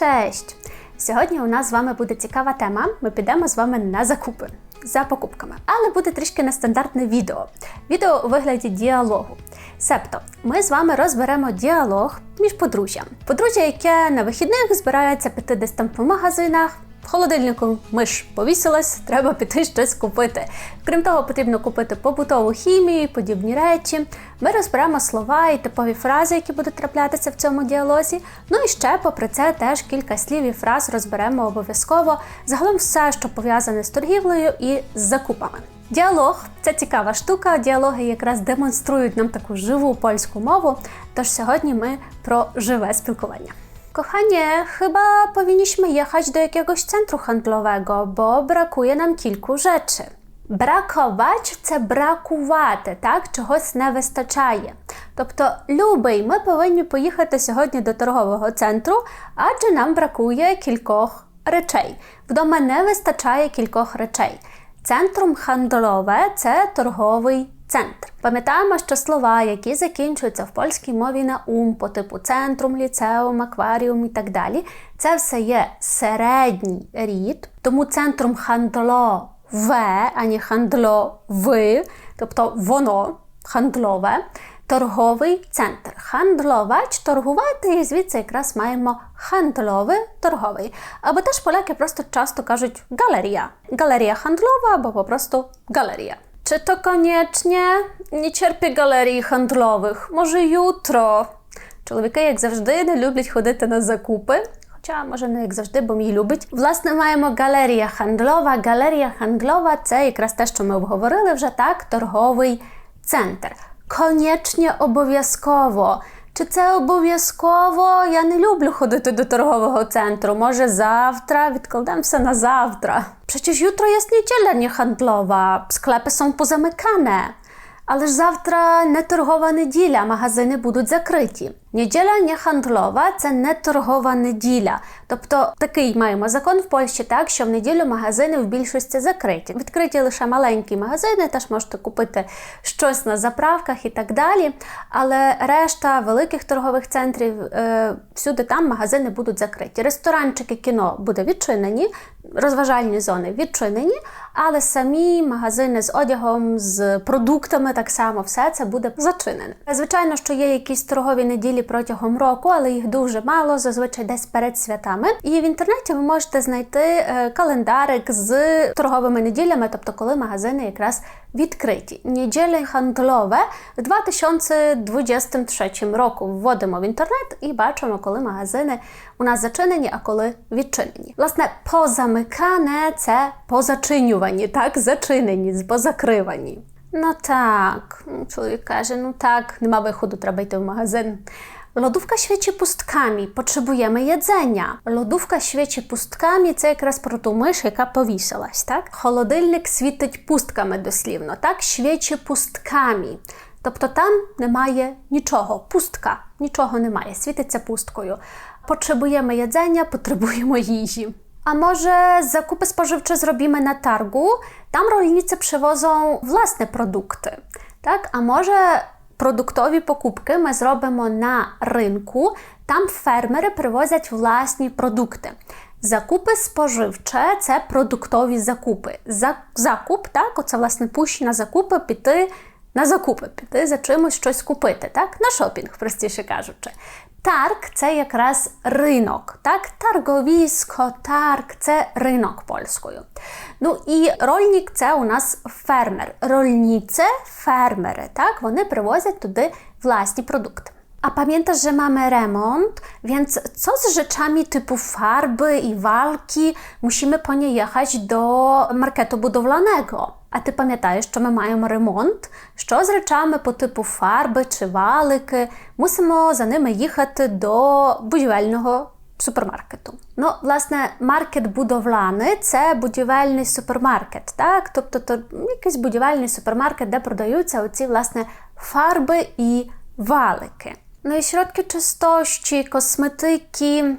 Cześć! Сьогодні у нас з вами буде цікава тема. Ми підемо з вами на закупи за покупками. Але буде трішки нестандартне відео. Відео у вигляді діалогу. Себто, ми з вами розберемо діалог між подружжям. Подружжя, яке на вихідних збирається піти десь там по магазинах. В холодильнику миш повісилась, треба піти щось купити. Крім того, потрібно купити побутову хімію, подібні речі. Ми розберемо слова і типові фрази, які будуть траплятися в цьому діалозі. Ну і ще, попри це, теж кілька слів і фраз розберемо обов'язково. Загалом все, що пов'язане з торгівлею і з закупами. Діалог це цікава штука. Діалоги якраз демонструють нам таку живу польську мову. Тож сьогодні ми про живе спілкування. Kochanie, chyba powinniśmy jechać do jakiegoś centrum handlowego, bo brakuje nam kilku rzeczy. Brakować це бракувати, так? Чогось не вистачає. Тобто, любий, ми повинні поїхати сьогодні до торгового центру, адже нам бракує кількох речей. Вдома не вистачає кількох речей. Центрум хандлове це торговий центр. Пам'ятаємо, що слова, які закінчуються в польській мові на ум, по типу центрум, ліцеум, акваріум і так далі, це все є середній рід, тому центрум хандлове, а не хандлови, тобто воно хандлове. Торговий центр. Хандловач торгувати, і звідси якраз маємо хандловий торговий. Або теж поляки просто часто кажуть галерія. Галерія хандлова або попросту галерія. Czy to koniecznie? Nie cierpię galerii handlowych. Może jutro. Чоловіки, як завжди, не люблять ходити на закупи. Хоча, може, не як завжди, бо мій любить. Власне, маємо галерія хандлова. Галерія хандлова це якраз те, що ми обговорили вже так, торговий центр. Koniecznie обов'язково. Чи це обов'язково? Я не люблю ходити до торгового центру. Може, завтра відкладемо все на завтра. Przecież jutro jest niedziela niehandlowa, sklepy są pozamykane. Але ж завтра не торгова неділя, магазини будуть закриті. Неділя неhandlowa – це не торгова неділя. Тобто такий маємо закон в Польщі, так що в неділю магазини в більшості закриті. Відкриті лише маленькі магазини, теж можете купити щось на заправках і так далі. Але решта великих торгових центрів е, всюди там магазини будуть закриті. Ресторанчики, кіно буде відчинені, розважальні зони відчинені, але самі магазини з одягом, з продуктами так само все це буде зачинене. Звичайно, що є якісь торгові неділі протягом року, але їх дуже мало, зазвичай десь перед святами. І в інтернеті ви можете знайти е, календарик з торговими неділями, тобто коли магазини якраз відкриті. Неділі хандлове в 2023 року вводимо в інтернет і бачимо, коли магазини у нас зачинені, а коли відчинені. Власне, позамикане це позачинювані, так, зачинені, позакривані. No tak, człowiek każe, no tak, nie ma wychodu, trzeba iść w magazyn. Lodówka świeci pustkami, potrzebujemy jedzenia. Lodówka świeci pustkami, це якраз про ту миш, яка повісилась, так? Холодильник світить пустками дослівно, так? Świeci пустками. Тобто там немає нічого, пустка, нічого немає, світиться пусткою. Potrzebujemy jedzenia, potrzebujemy їжі. A może zakupy spożywcze zrobimy na targu? Tam rolnicy przywożą własne produkty, tak? A może продуктові покупки ми зробимо на ринку, там фермери привозять власні продукти. Закупи споживче це продуктові закупи. За, закуп, так, оце власне пущі на закупи піти на закупи, піти за чимось щось купити, так? На шопінг, простіше кажучи. Targ це якраз ринок, так? Тарговісько, тарг це ринок польською. Ну і рольник це у нас фермер. Рольніце фермери, так? Вони привозять туди власні продукти. A pamiętasz, że mamy remont, więc co z rzeczami typu farby i walki? Musimy po nie jechać do marketu budowlanego. А ти пам'ятаєш, що ми маємо ремонт? Що з речами по типу фарби чи валики? Мусимо за ними їхати до будівельного супермаркету. Ну, власне, маркет будовляний це будівельний супермаркет, так? Тобто то якийсь будівельний супермаркет, де продаються оці власне фарби і валики. No i środki czystości, kosmetyki.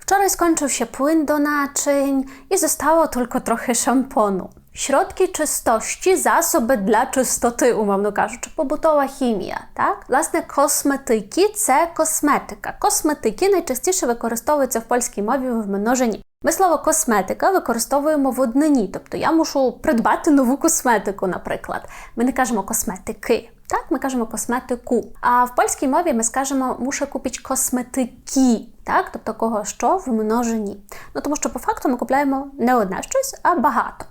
Wczoraj skończył się płyn do naczyń i zostało trochę szamponu. Środki czystości, засоби для чистоти, умовно кажучи, побутова хімія. Так? Власне, косметики це косметика. Косметики найчастіше використовуються в польській мові в множині. Ми слово косметика використовуємо в однині, тобто я мушу придбати нову косметику, наприклад. Ми не кажемо косметики. Так, ми кажемо косметику. А в польській мові ми скажемо муszę kupić косметики, так, тобто кого що в множині. Ну тому що по факту ми купляємо не одне щось, а багато.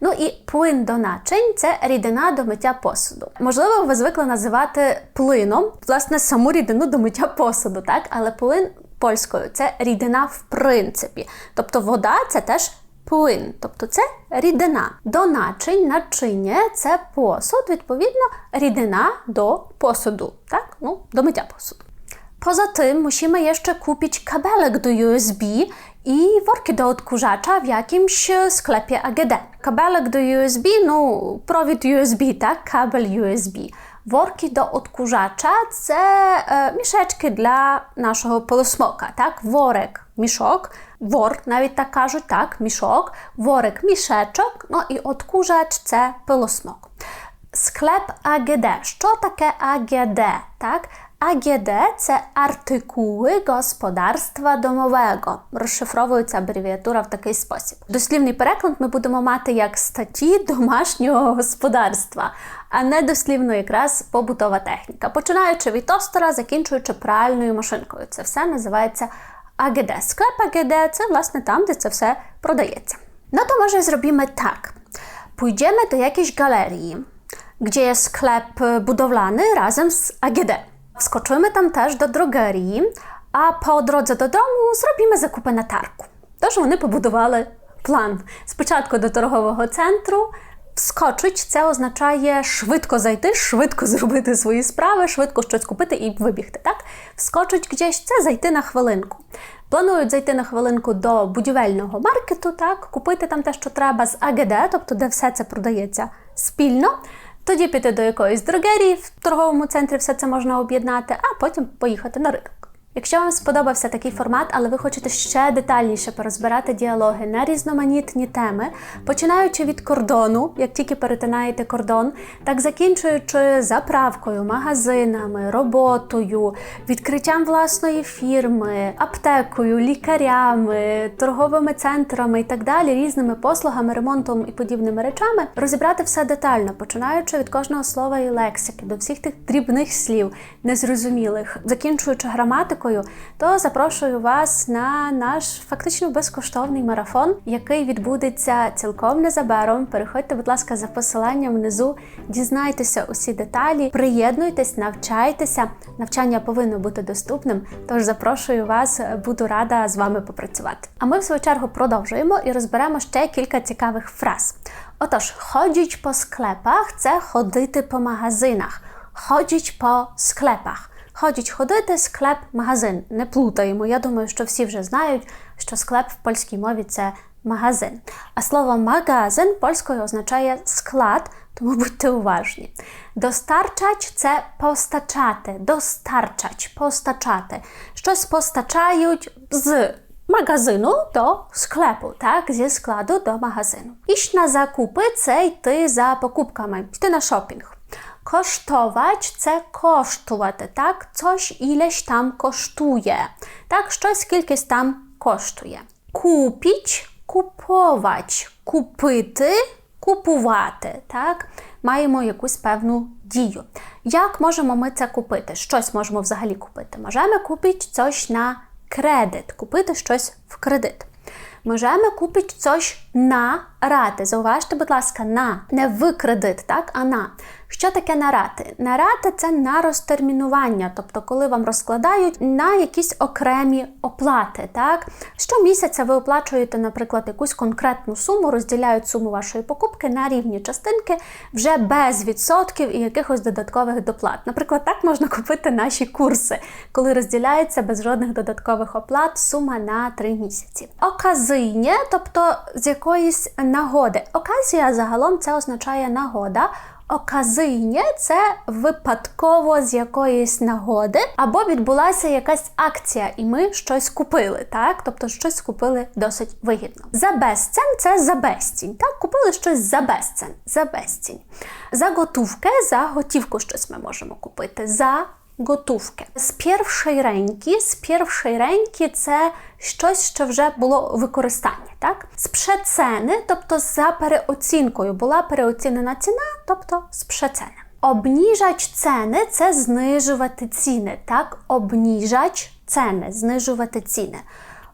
Ну і плин до начинь це рідина до миття посуду. Можливо, ви звикли називати плином, власне, саму рідину до миття посуду, так, але плин польською це рідина в принципі. Тобто вода це теж плин, тобто це рідина. До начинь, начиння це посуд, відповідно, рідина до посуду, так? Ну, до миття посуду. Poza tym musimy jeszcze kupić kabelek do USB i worki do odkurzacza w jakimś sklepie AGD. Kabelek do USB, no провід USB, так, kabel USB. Worki do odkurzacza це е, мішечки для нашого полосмока, так? Ворик, мішок, вор, навіть так кажуть, так, мішок, ворик, мішечок, ну і odkurzacz це пилосмок. Склеп АГД. Що таке АГД? Так? АГД це артикули господарства домового. Розшифровується абревіатура в такий спосіб. Дослівний переклад ми будемо мати як статті домашнього господарства, а не дослівно якраз побутова техніка. Починаючи від тостера, закінчуючи пральною машинкою. Це все називається АГД. Склеп АГД це власне там, де це все продається. No to może zrobimy tak. Pójdziemy do jakiejś galerii, gdzie jest sklep budowlany razem z AGD. Wskoczymy tam też do drogerii, а по дорозі додому зробимо закупи на тарку. Тож вони побудували план. Спочатку до торгового центру. Вскочить це означає швидко зайти, швидко зробити свої справи, швидко щось купити і вибігти. Так? Вскочить гdzieś це зайти на хвилинку. Планують зайти на хвилинку до будівельного маркету, так, купити там те, що треба з АГД, тобто де все це продається спільно. Тоді піти до якоїсь дрогерії в торговому центрі все це можна об'єднати, а потім поїхати на ринок. Якщо вам сподобався такий формат, але ви хочете ще детальніше порозбирати діалоги на різноманітні теми, починаючи від кордону, як тільки перетинаєте кордон, так закінчуючи заправкою, магазинами, роботою, відкриттям власної фірми, аптекою, лікарями, торговими центрами і так далі, різними послугами, ремонтом і подібними речами, розібрати все детально, починаючи від кожного слова і лексики, до всіх тих дрібних слів, незрозумілих, закінчуючи граматикою, то запрошую вас на наш фактично безкоштовний марафон, який відбудеться цілком незабаром. Переходьте, будь ласка, за посиланням внизу, дізнайтеся усі деталі, приєднуйтесь, навчайтеся. Навчання повинно бути доступним. Тож запрошую вас, буду рада з вами попрацювати. А ми в свою чергу продовжуємо і розберемо ще кілька цікавих фраз. Отож, ходіть по склепах це ходити по магазинах. Ходіть по склепах. Ходіть ходити, склеп, магазин. Не плутаємо. Я думаю, що всі вже знають, що склеп в польській мові це магазин. А слово магазин польською означає склад, тому будьте уважні. Достарчать це постачати, достарчать, постачати. Щось постачають з магазину до склепу, так, зі складу до магазину. Іść на закупи це йти за покупками, йти на шопінг. Kosztować це коштувати, так? Coś ileś там коштує. Так, щось кількість там коштує. Купіть куповать, купити, купувати. Так? Маємо якусь певну дію. Як можемо ми це купити? Щось можемо взагалі купити. Можемо купити coś на кредит, купити щось в кредит. Możemy kupić coś на рати. Зауважте, будь ласка, на, не в кредит, так, а на. Що таке на рати? На рати це на розтермінування, тобто, коли вам розкладають на якісь окремі оплати. так? Щомісяця ви оплачуєте, наприклад, якусь конкретну суму, розділяють суму вашої покупки на рівні частинки вже без відсотків і якихось додаткових доплат. Наприклад, так можна купити наші курси, коли розділяється без жодних додаткових оплат сума на 3 місяці. Оказиє, тобто з якоїсь нагоди. Оказія загалом це означає нагода. Оказийне це випадково з якоїсь нагоди, або відбулася якась акція, і ми щось купили, так? Тобто щось купили досить вигідно. За безцен це за безцінь. Так, купили щось за безцен, за безцінь. За готівки, за готівку щось ми можемо купити. За Готовки. З першої реньки, з першої реньки це щось, що вже було в використанні. Так? З przeceny, тобто за переоцінкою, була переоцінена ціна, тобто з przeceny. Обніжач ціни це знижувати ціни. Так? Обніжач ціни, знижувати ціни.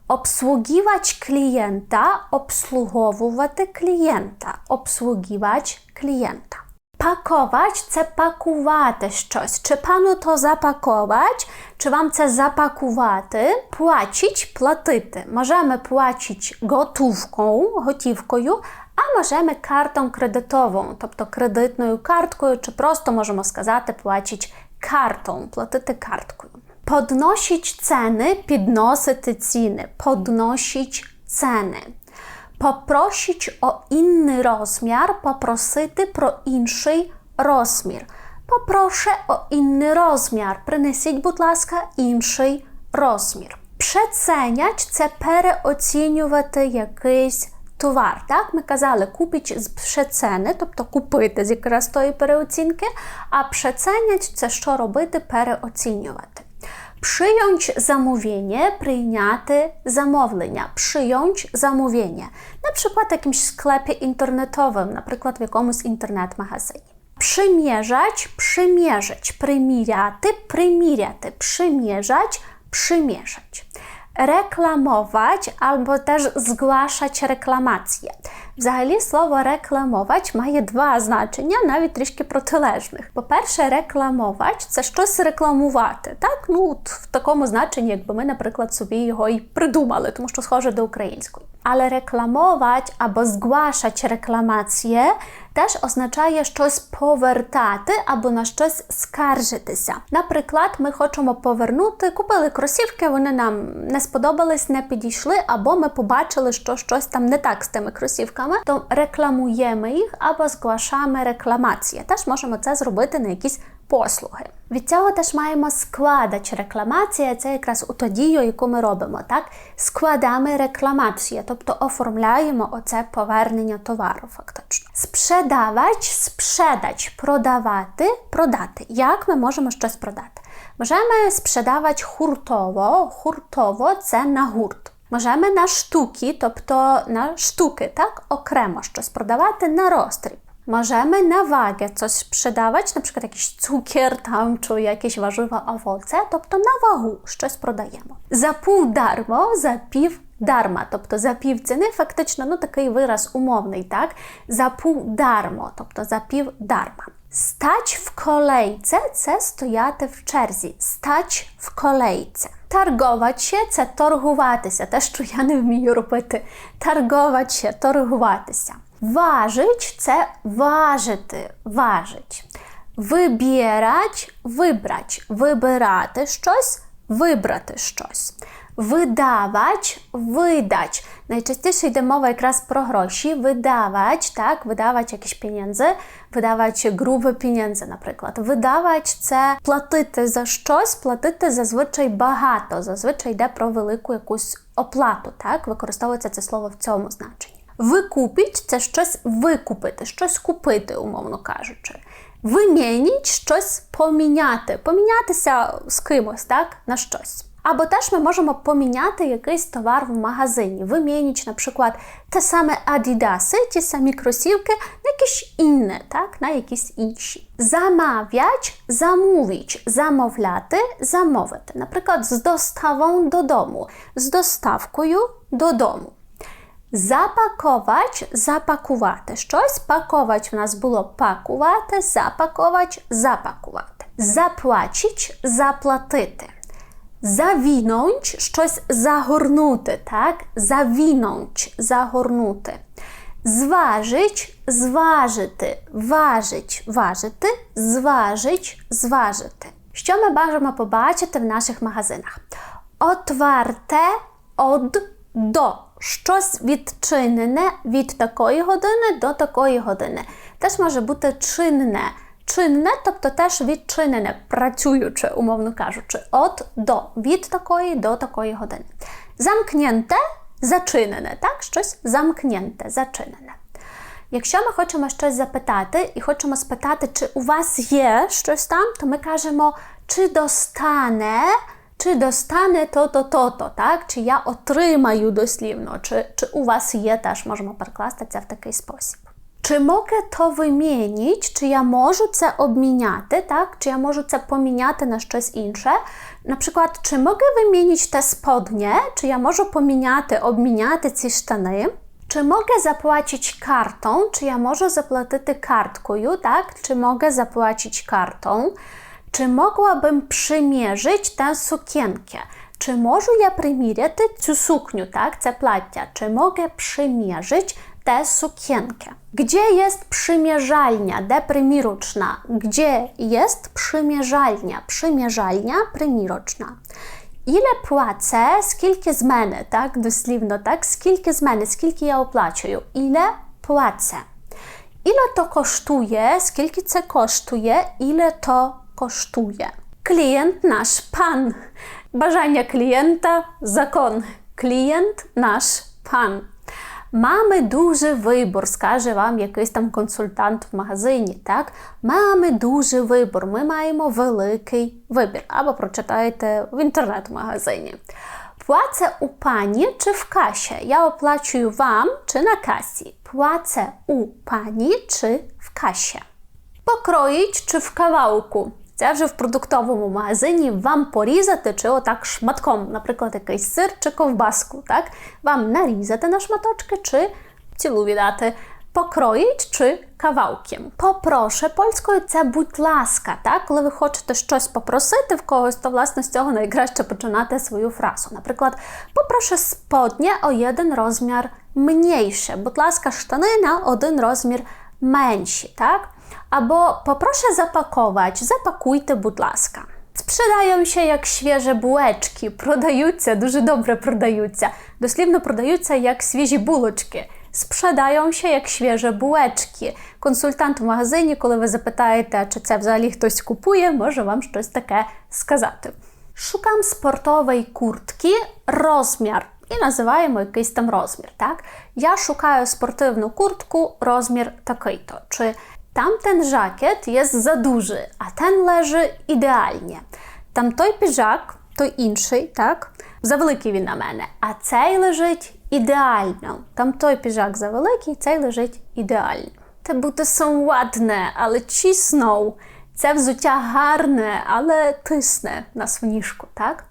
Обслугівач клієнта, обслуговувати клієнта, обслугівач клієнта. Пакоwać це пакувати щось. Чи пану то запакувати, чи вам це запакувати? Плачить платити. Możemy płacić gotówką, готівкою, а можемо картом кредитовою, тобто кредитною карткою, чи просто можемо сказати плачить картом, платити карткою. Podnosić ceny, підносити ціни. Podnosić ceny. Попросить о інний розмір, попросити про інший розмір. Попрошу о інний розмір. Принесіть, будь ласка, інший розмір. Przeceniać – це переоцінювати якийсь товар. Так, ми казали, купіть з przeceny, тобто купити з якраз тої переоцінки, а przeceniać – це що робити, переоцінювати. Przyjąć zamówienie, прийняти замовлення. Przyjąć zamówienie. На przykład w jakimś sklepie internetowym, наприклад, в якомусь інтернет-магазині. Przymierzać, przymierzyć. Приміряти, приміряти. Przymierzać, przymierzać. Reklamować albo też zgłaszać reklamacje. Взагалі, слово рекламувач має два значення, навіть трішки протилежних. По-перше, рекламувач це щось рекламувати. Так, ну от в такому значенні, якби ми, наприклад, собі його і придумали, тому що схоже до української. Але рекламовать або згłaszać рекламацje теж означає щось повертати або на щось скаржитися. Наприклад, ми хочемо повернути, купили кросівки, вони нам не сподобались, не підійшли, або ми побачили, що щось там не так з тими кросівками, то рекламуємо їх або зглашаємо рекламацію. Теж можемо це зробити на якісь послуги. Від цього теж маємо складач рекламація, це якраз у ту дію, яку ми робимо. так? Складаємо рекламацію, тобто оформляємо оце повернення товару, фактично. Спrzedавач, спrzedać, продавати, продати. Як ми можемо щось продати? Możemy sprzedawać hurtowo. Hurtowo це на гурт. Możemy на штуки, тобто на штуки, так? Окремо щось продавати на розстріб. Możemy na wagę coś sprzedawać, na przykład jakiś cukier tam, czy jakieś warzywa, owoce, тобто на вагу щось продаємо. За пів дармо, за пів дарма, тобто за пів ціни, фактично, ну такий вираз умовний, так? За пів дармо, тобто за пів дарма. Stać w kolejce це стояти в черзі. Stać в kolejce. Targować się це торгуватися. Те, що я не вмію робити. Targować się, торгуватися. Важить це важити, важить. Вибірать, вибрать, вибирати щось, вибрати щось. Видавач, видач. Najczęściej йде мова якраз про гроші. Видавач, так, видавач якісь pieniędzy, видавач групи pieniędzy, наприклад. Видавач це платити за щось, платити зазвичай багато. Зазвичай йде про велику якусь оплату, так, використовується це слово в цьому значенні. Викупіть це щось викупити, щось купити, умовно кажучи. Вимініть щось поміняти, помінятися з кимось, так, на щось. Або теж ми можемо поміняти якийсь товар в магазині. Вимініть, наприклад, те саме Адідаси, ті самі кросівки, на якісь інне, так, на якісь інші. Замовляч, замовіч, замовляти, замовити. Наприклад, з доставом додому, з доставкою додому. Запаковач запакувати щось. Паковач в нас було пакувати, запаковач запакувати. Заплачить заплатити. Zawinąć щось загорнути, так? Zawinąć загорнути. Зважить зважити, важить важити, зважить зважити. Що ми бажаємо побачити в наших магазинах? Отварте од до. Щось відчинене від такої години до такої години. теж може бути чинне. Чинне, тобто теж відчинене, працююче, умовно кажучи, от до, від такої до такої години. Замкнєнте зачинене, так? Щось замкнєнте, зачинене. Якщо ми хочемо щось запитати і хочемо спитати, чи у вас є щось там, то ми кажемо, чи достане, чи достане то-то, то-то, так? Чи я отримаю дослівно, чи, чи у вас є, теж можемо перекласти це в такий спосіб. Чи mogę to wymienić, чи я можу це обміняти, так? Чи я можу це поміняти на щось інше? Наприклад, чи mogę wymienić te spodnie, чи я можу поміняти, обміняти ці штани? Czy mogę zapłacić kartą? Czy ja можу заплатити карткою, так? Czy mogę zapłacić kartą? Czy mogłabym przymierzyć tę sukienkę? Czy можу я приміряти цю сукню, так? Це плаття. Czy mogę przymierzyć tę sukienkę? Gdzie jest przymierzalnia? Де примірочна? Gdzie jest przymierzalnia? Przymierzalnia, примірочна. Іле пłacę, скільки з мене, так, дослівно, так, скільки з мене, скільки я оплачую. Іле płacę. Іле то коштує, скільки це коштує, іле то коштує. Клієнт наш пан. Бажання клієнта закон. Клієнт наш пан. Mamy duży wybór, скаже вам якийсь там консультант в магазині. так? Mamy duży вибор, ми маємо великий вибір. Або прочитаєте в інтернет-магазині. Płacę u pani czy w kasie? Я оплачую вам чи на касі? Płacę u pani czy w kasie? Покроїть чи в кавалку? Це вже в продуктовому магазині вам порізати чи отак шматком, наприклад, якийсь сир чи ковбаску. Так? Вам нарізати на шматочки чи цілу віддати. Покроїть чи кавалkiem. Попрошу польською це будь ласка. Так? Коли ви хочете щось попросити в когось, то власне з цього найкраще починати свою фразу. Наприклад, попрошу spodnie o jeden rozmiar mniejsze. Будь ласка, штани на один розмір менші. Так? Albo poproszę zapakować, запакуйте, будь ласка. Sprzedają się як świeże bułeczki, продаються, дуже добре продаються. Дослівно продаються як свіжі булочки. Sprzedają się як świeże bułeczki. Консультант в магазині, коли ви запитаєте, чи це взагалі хтось купує, може вам щось таке сказати. Шукам спортової куртки, розмір. І називаємо якийсь там розмір. Так? Я шукаю спортивну куртку, розмір такий-то. Чи Tamten żakiet jest za duży, a ten leży idealnie. Там той піджак, той інший, так? Завеликий він на мене. А цей лежить ідеально. Там той піджак завеликий, цей лежить ідеально. Бути są ładne, але cisną. Це взуття гарне, але тисне на свніжку, так?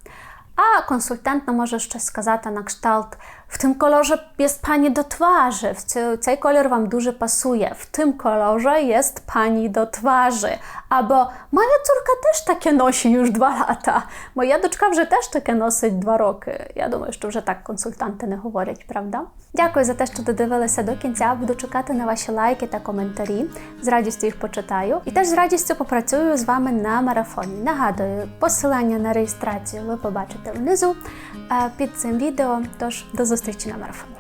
A konsultant no może jeszcze сказати на kształt w tym kolorze jest pani do twarzy, w cy- цей колір вам дуже pasuje, w tym kolorze jest pani do twarzy. Albo moja córka też takie nosi już dwa lata, moja дочка вже теж таке носить два роки. Я думаю, що вже так консультанти не говорять, правда? Дякую за те, що додивилися до кінця. Буду чекати на ваші лайки та коментарі. З радістю їх почитаю. І теж з радістю попрацюю з вами на марафоні. Нагадую, посилання на реєстрацію ви побачите внизу е, під цим відео. Тож до зустрічі на марафоні.